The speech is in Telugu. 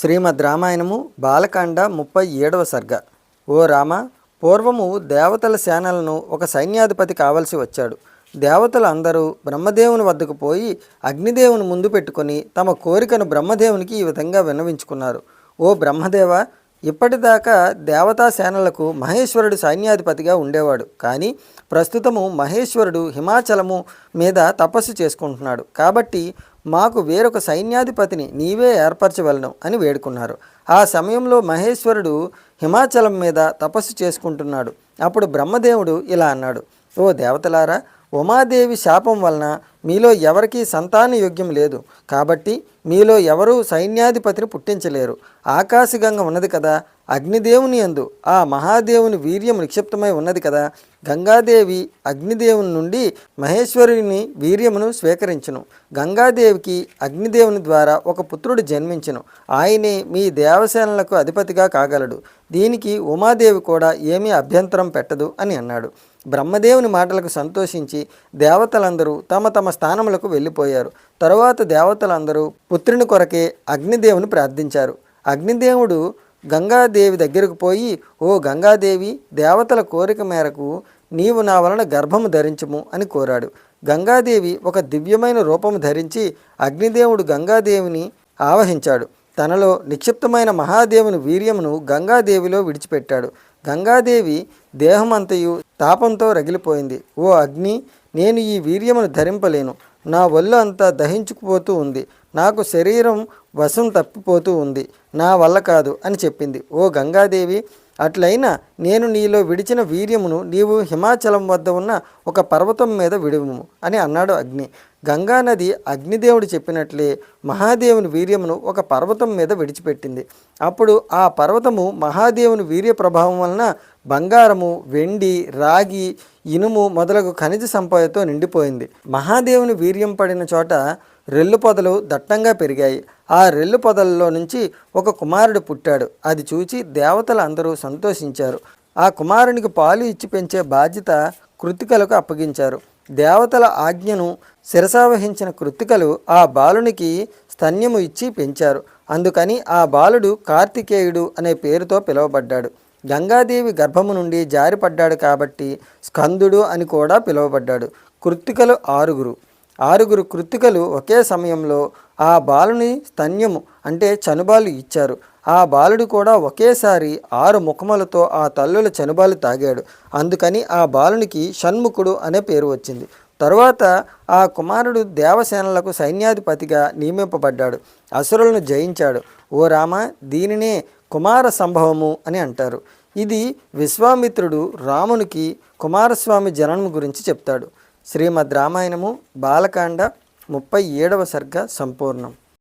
శ్రీమద్ రామాయణము బాలకాండ ముప్పై ఏడవ సర్గ. ఓ రామ పూర్వము దేవతల సేనలను ఒక సైన్యాధిపతి కావలసి వచ్చాడు. దేవతలు అందరూ బ్రహ్మదేవుని వద్దకు పోయి అగ్నిదేవుని ముందు పెట్టుకొని తమ కోరికను బ్రహ్మదేవునికి ఈ విధంగా విన్నవించుకున్నారు. ఓ బ్రహ్మదేవ ఇప్పటిదాకా దేవతా సేనలకు మహేశ్వరుడు సైన్యాధిపతిగా ఉండేవాడు. కానీ ప్రస్తుతము మహేశ్వరుడు హిమాచలము మీద తపస్సు చేసుకుంటున్నాడు. కాబట్టి మాకు వేరొక సైన్యాధిపతిని నీవే ఏర్పరచవలను అని వేడుకున్నారు. ఆ సమయంలో మహేశ్వరుడు హిమాచలం మీద తపస్సు చేసుకుంటున్నాడు. అప్పుడు బ్రహ్మదేవుడు ఇలా అన్నాడు ఓ దేవతలారా ఉమాదేవి శాపం వలన మీలో ఎవరికీ సంతాన యోగ్యం లేదు. కాబట్టి మీలో ఎవరూ సైన్యాధిపతిని పుట్టించలేరు. ఆకాశగంగ ఉన్నది కదా అగ్నిదేవుని యందు. ఆ మహాదేవుని వీర్యం నిక్షిప్తమై ఉన్నది కదా గంగాదేవి అగ్నిదేవుని నుండి మహేశ్వరుని వీర్యమును స్వీకరించును. గంగాదేవికి అగ్నిదేవుని ద్వారా ఒక పుత్రుడు జన్మించును. ఆయనే మీ దేవసేనలకు అధిపతిగా కాగలడు. దీనికి ఉమాదేవి కూడా ఏమీ అభ్యంతరం పెట్టదు అని అన్నాడు. బ్రహ్మదేవుని మాటలకు సంతోషించి దేవతలందరూ తమ తమ స్థానములకు వెళ్ళిపోయారు. తరువాత దేవతలందరూ పుత్రుని కొరకే అగ్నిదేవుని ప్రార్థించారు. అగ్నిదేవుడు గంగాదేవి దగ్గరకు పోయి ఓ గంగాదేవి దేవతల కోరిక మేరకు నీవు నా వలన గర్భము ధరించుము అని కోరాడు. గంగాదేవి ఒక దివ్యమైన రూపము ధరించి అగ్నిదేవుడు గంగాదేవిని ఆవహించాడు. తనలో నిక్షిప్తమైన మహాదేవుని వీర్యమును గంగాదేవిలో విడిచిపెట్టాడు. గంగాదేవి దేహమంతయు తాపంతో రగిలిపోయింది. ఓ అగ్ని నేను ఈ వీర్యమును ధరింపలేను. నా ఒళ్ళు అంతా దహించుకుపోతూ ఉంది. నాకు శరీరం వశం తప్పిపోతూ ఉంది. నా వల్ల కాదు అని చెప్పింది. ఓ గంగాదేవి అట్లయినా నేను నీలో విడిచిన వీర్యమును నీవు హిమాచలం వద్ద ఉన్న ఒక పర్వతం మీద విడుము అని అన్నాడు అగ్ని. గంగానది అగ్నిదేవుడు చెప్పినట్లే మహాదేవుని వీర్యమును ఒక పర్వతం మీద విడిచిపెట్టింది. అప్పుడు ఆ పర్వతము మహాదేవుని వీర్య ప్రభావం వలన బంగారము వెండి రాగి ఇనుము మొదలగు ఖనిజ సంపదతో నిండిపోయింది. మహాదేవుని వీర్యం పడిన చోట రెల్లు పొదలు దట్టంగా పెరిగాయి. ఆ రెల్లు పొదలలో నుంచి ఒక కుమారుడు పుట్టాడు. అది చూచి దేవతలు అందరూ సంతోషించారు. ఆ కుమారునికి పాలు ఇచ్చి పెంచే బాధ్యత కృతికలకు అప్పగించారు. దేవతల ఆజ్ఞను శిరసావహించిన కృత్తికలు ఆ బాలునికి స్తన్యము ఇచ్చి పెంచారు. అందుకని ఆ బాలుడు కార్తికేయుడు అనే పేరుతో పిలువబడ్డాడు. గంగాదేవి గర్భము నుండి జారిపడ్డాడు కాబట్టి స్కందుడు అని కూడా పిలువబడ్డాడు. కృత్తికలు ఆరుగురు. ఆరుగురు కృత్తికలు ఒకే సమయంలో ఆ బాలుని స్తన్యము అంటే చనుబాలు ఇచ్చారు. ఆ బాలుడు కూడా ఒకేసారి ఆరు ముఖములతో ఆ తల్లుల చనుబాలు తాగాడు. అందుకని ఆ బాలునికి షణ్ముఖుడు అనే పేరు వచ్చింది. తరువాత ఆ కుమారుడు దేవసేనలకు సైన్యాధిపతిగా నియమింపబడ్డాడు. అసురులను జయించాడు. ఓ రామ దీనినే కుమార సంభవము అని అంటారు. ఇది విశ్వామిత్రుడు రామునికి కుమారస్వామి జననం గురించి చెప్తాడు. శ్రీమద్ రామాయణము బాలకాండ ముప్పై ఏడవ సర్గ సంపూర్ణం.